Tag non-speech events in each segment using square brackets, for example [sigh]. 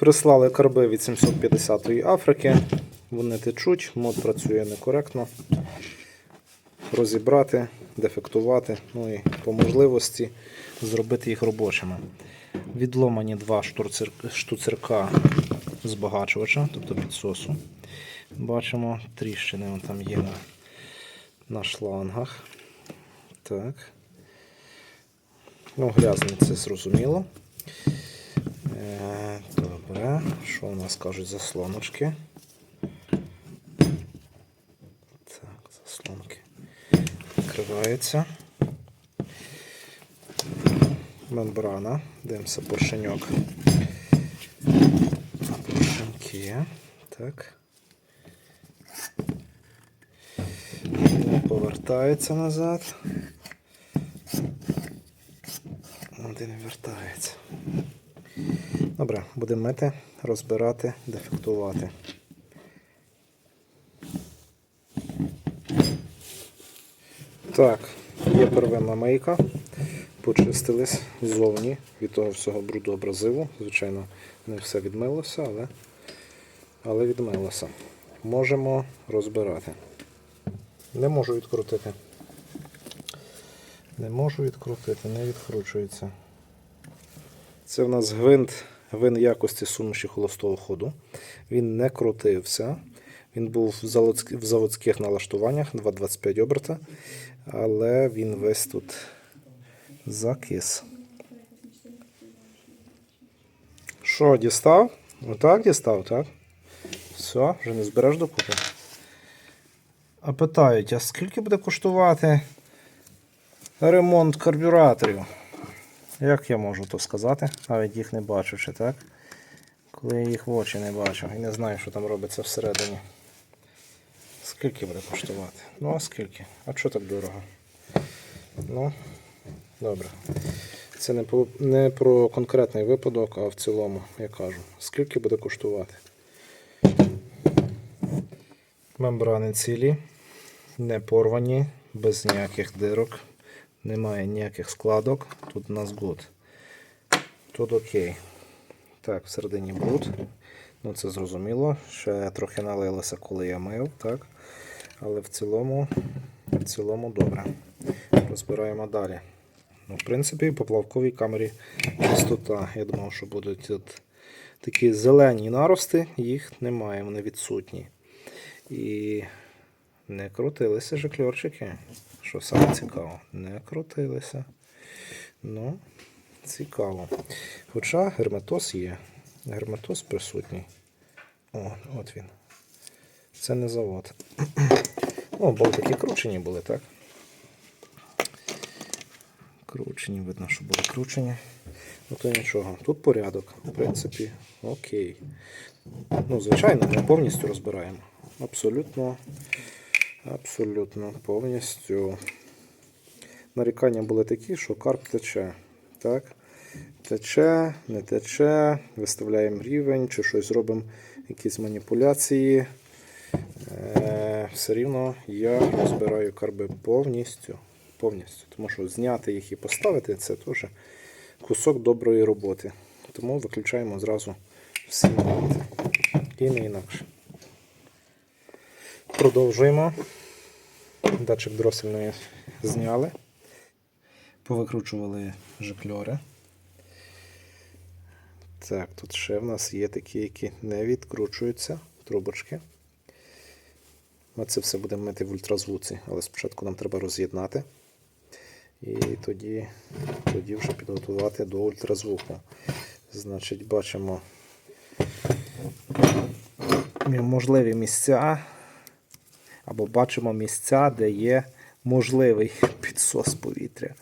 Прислали карби від 750-ї Африки. Вони течуть, мод працює некоректно. Розібрати, дефектувати, ну і по можливості зробити їх робочими. Відломані два штуцерка збагачувача, тобто підсосу. Бачимо, тріщини там є на, на шлангах. Так. Ну, грязний це зрозуміло. Е, добре. Що у нас кажуть заслоночки? Так, заслонки. Відкривається. Мембрана. Дивимося поршеньок. Поршеньки. Так. Повертається назад. Один вертається. Добре, будемо мити, розбирати, дефектувати. Так, є первинна мийка. Почистились ззовні від того всього бруду абразиву. Звичайно, не все відмилося, але, але відмилося. Можемо розбирати. Не можу відкрутити. Не можу відкрутити, не відкручується. Це в нас гвинт, гвинт якості суміші холостого ходу. Він не крутився. Він був в заводських налаштуваннях 2,25 оберта, але він весь тут закис. Що, дістав? Отак дістав, так? Все, вже не збереш докупи. А питають, а скільки буде коштувати ремонт карбюраторів? Як я можу то сказати? Навіть їх не бачучи, так? Коли я їх в очі не бачу і не знаю, що там робиться всередині. Скільки буде коштувати? Ну, а скільки? А що так дорого? Ну, добре. Це не, по, не про конкретний випадок, а в цілому, я кажу. Скільки буде коштувати? Мембрани цілі, не порвані, без ніяких дирок, немає ніяких складок. Тут у нас гуд. Тут окей. Так, всередині бруд. Ну це зрозуміло. Ще трохи налилося, коли я мив, так. Але в цілому, в цілому добре. Розбираємо далі. Ну, в принципі, по плавковій камері чистота. Я думав, що будуть тут такі зелені нарости, їх немає, вони відсутні. І не крутилися жикльорчики. Що саме цікаво, не крутилися. Ну, цікаво. Хоча герметоз є. Герметоз присутній. О, от він. Це не завод. О, болтики кручені були, так? Кручені, видно, що були кручені. Ну то нічого. Тут порядок, в принципі, окей. Ну, звичайно, ми повністю розбираємо. Абсолютно, абсолютно повністю. Нарікання були такі, що карп тече. Так? Тече, не тече, виставляємо рівень, чи щось робимо, якісь маніпуляції. Е, все рівно я розбираю карби повністю. повністю. Тому що зняти їх і поставити це теж кусок доброї роботи. Тому виключаємо зразу всі моменти. І не інакше. Продовжуємо. Датчик дросельної зняли. Повикручували жикльори. Так, тут ще в нас є такі, які не відкручуються, трубочки. Ми це все будемо мити в ультразвуці, але спочатку нам треба роз'єднати. І тоді, тоді вже підготувати до ультразвуку. Значить, бачимо можливі місця, або бачимо місця, де є можливий [laughs] підсос повітря.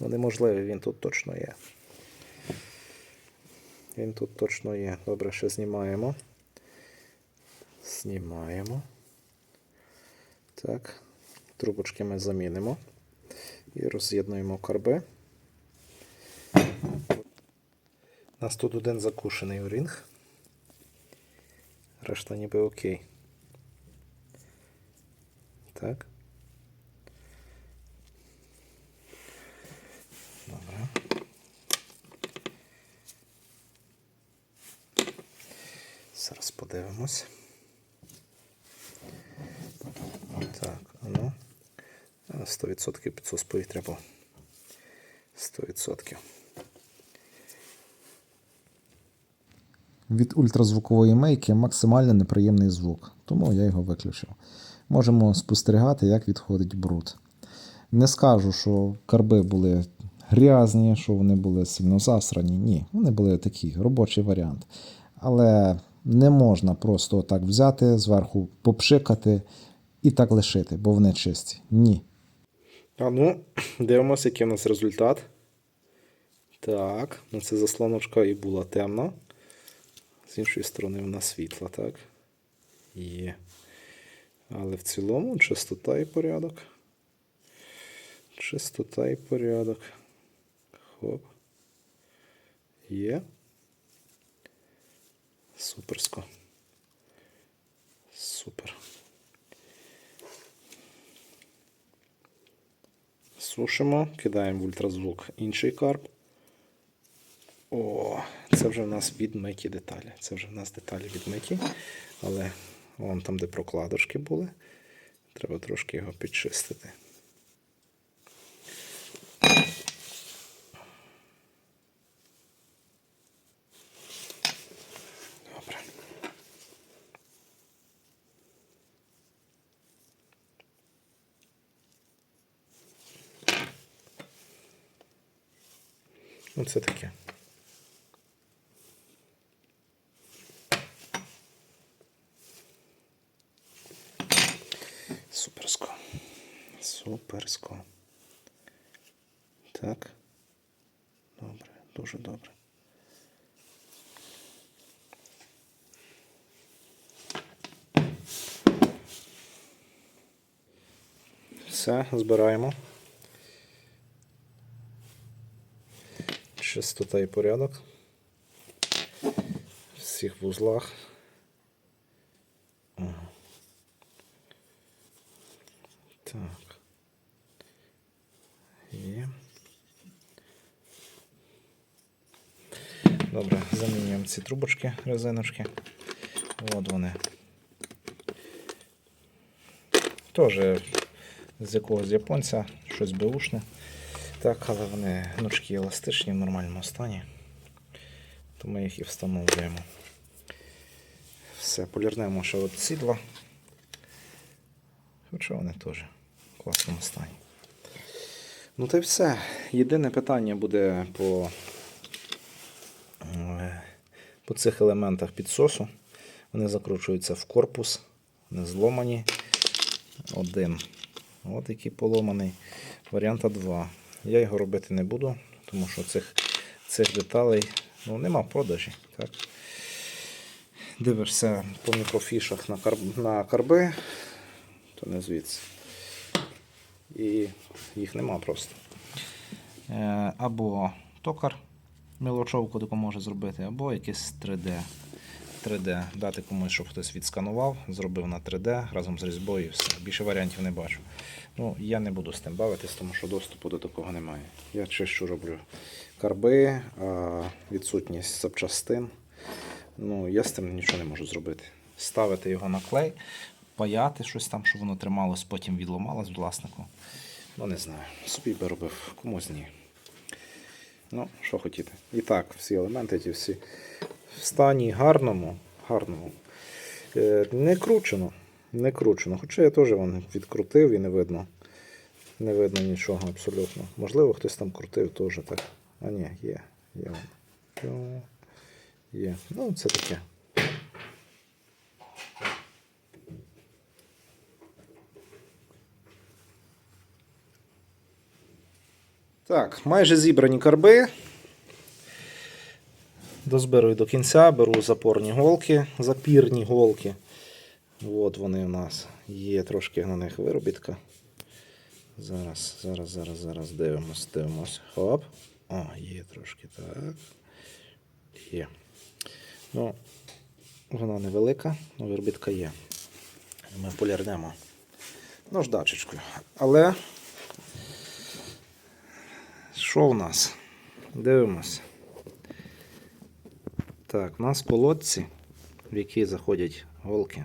Ну, неможливий, він тут точно є. Він тут точно є. Добре, ще знімаємо. Знімаємо. Так. Трубочки ми замінимо. І роз'єднуємо карби. У нас тут один закушений орінг. Решта ніби окей. Так. Добре. Зараз подивимось. Так, ну. 100% підсос повітря був. 100%. Від ультразвукової мейки максимально неприємний звук, тому я його виключив. Можемо спостерігати, як відходить бруд. Не скажу, що карби були грязні, що вони були сильно засрані. Ні, вони були такі, робочий варіант. Але не можна просто так взяти, зверху попшикати і так лишити, бо вони чисті. Ні. А ну, [clears throat] дивимося, який у нас результат. Так, ну це заслоночка і була темна. З іншої сторони вона світла, так? Є. Але в цілому чистота і порядок. Чистота і порядок. Хоп. Є. Суперсько. Супер. Сушимо, кидаємо в ультразвук інший карп. О, це вже в нас відмиті деталі. Це вже в нас деталі відмиті. Але вон там, де прокладочки були, треба трошки його підчистити. Добре. Ну, це таке. Суперсько. Суперсько. Так. Добре, дуже добре. Все, збираємо. Чистота і порядок. Всіх вузлах. Ага. Так. Є. Добре, замінюємо ці трубочки, резиночки. От вони. Теж з якогось японця, щось беушне. Так, але вони ножки еластичні в нормальному стані. То ми їх і встановлюємо. Все, полірнемо ще от сідла. Хоча вони теж в класному стані. Ну та й все. Єдине питання буде по цих елементах підсосу. Вони закручуються в корпус, вони зломані. Один. От який поломаний. Варіанта 2. Я його робити не буду, тому що цих, цих деталей ну, нема в продажі. Так? Дивишся по мікрофішах на, карб, на карби, то не звідси. І їх нема просто. Е, або токар мілочовку допоможе зробити, або якесь 3D. 3D дати комусь, щоб хтось відсканував, зробив на 3D разом з різьбою і все. Більше варіантів не бачу. Ну, я не буду з тим бавитись, тому що доступу до такого немає. Я чищу роблю карби, відсутність запчастин. Ну, я з тим нічого не можу зробити. Ставити його на клей, паяти щось там, щоб воно трималось, потім відломалось власнику. Ну, не знаю. Собі би робив, комусь ні. Ну, що хотіти. І так, всі елементи, ті всі в стані гарному, гарному. Е, Не кручено. Не кручено. Хоча я теж вон відкрутив і не видно. Не видно нічого абсолютно. Можливо, хтось там крутив теж так. А ні, є. Є. Є. Ну, це таке. Так, майже зібрані карби. Дозбирую до кінця, беру запорні голки, запірні голки. От вони у нас. Є трошки на них виробітка. Зараз, зараз, зараз, зараз дивимось, дивимось. Хоп. О, є трошки так. Є. Ну, вона невелика, але виробітка є. Ми полірнемо наждачечкою. Але що в нас? Дивимось. Так, у нас колодці в який заходять голки.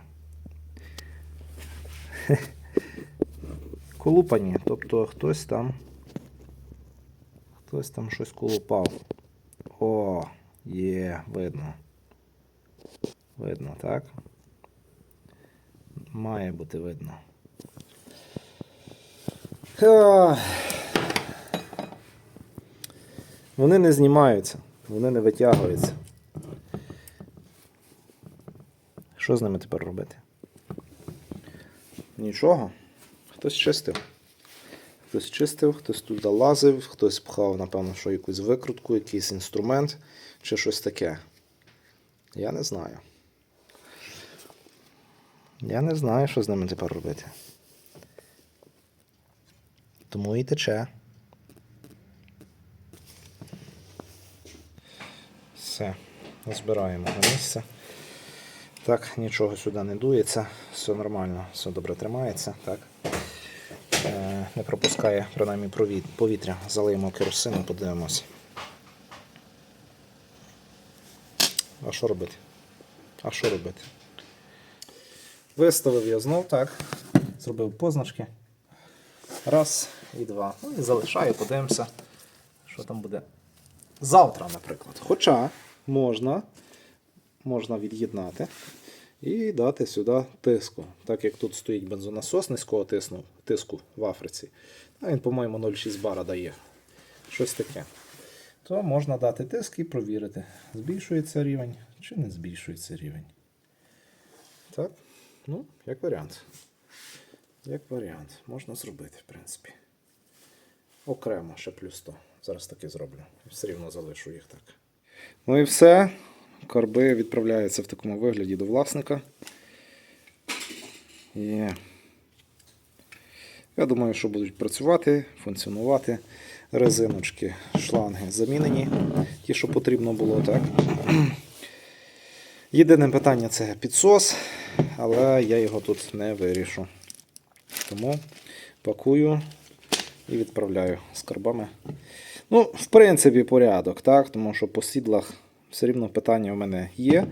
[laughs] Колупані, тобто хтось там. Хтось там щось колупав. О, є, видно. Видно, так? Має бути видно. Вони не знімаються, вони не витягуються. Що з ними тепер робити? Нічого. Хтось чистив. Хтось чистив, хтось туди лазив, хтось пхав, напевно, що якусь викрутку, якийсь інструмент чи щось таке. Я не знаю. Я не знаю, що з ними тепер робити. Тому і тече. Все, збираємо на місце. Так, нічого сюди не дується, все нормально, все добре тримається. Так. Е, не пропускає принаймні провід- повітря. Залиємо керосину, подивимось. А що робити? А що робити? Виставив я знов так. Зробив позначки. Раз і два. Ну і залишаю, подивимося, що там буде завтра, наприклад. Хоча можна, можна від'єднати і дати сюди тиску. Так як тут стоїть бензонасос низького тисну, тиску в Африці. А він, по-моєму, 0,6 бара дає. Щось таке. То можна дати тиск і провірити, збільшується рівень чи не збільшується рівень. Так, ну, як варіант. Як варіант, можна зробити, в принципі. Окремо ще плюс 100. Зараз таки зроблю. Все рівно залишу їх так. Ну і все. Корби відправляються в такому вигляді до власника. І я думаю, що будуть працювати, функціонувати. Резиночки, шланги замінені, ті, що потрібно було, так. Єдине питання це підсос, але я його тут не вирішу. Тому пакую і відправляю з карбами. Ну, в принципі, порядок, так? Тому що по сідлах все рівно питання в мене є,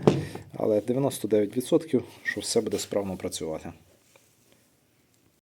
але 99%, що все буде справно працювати.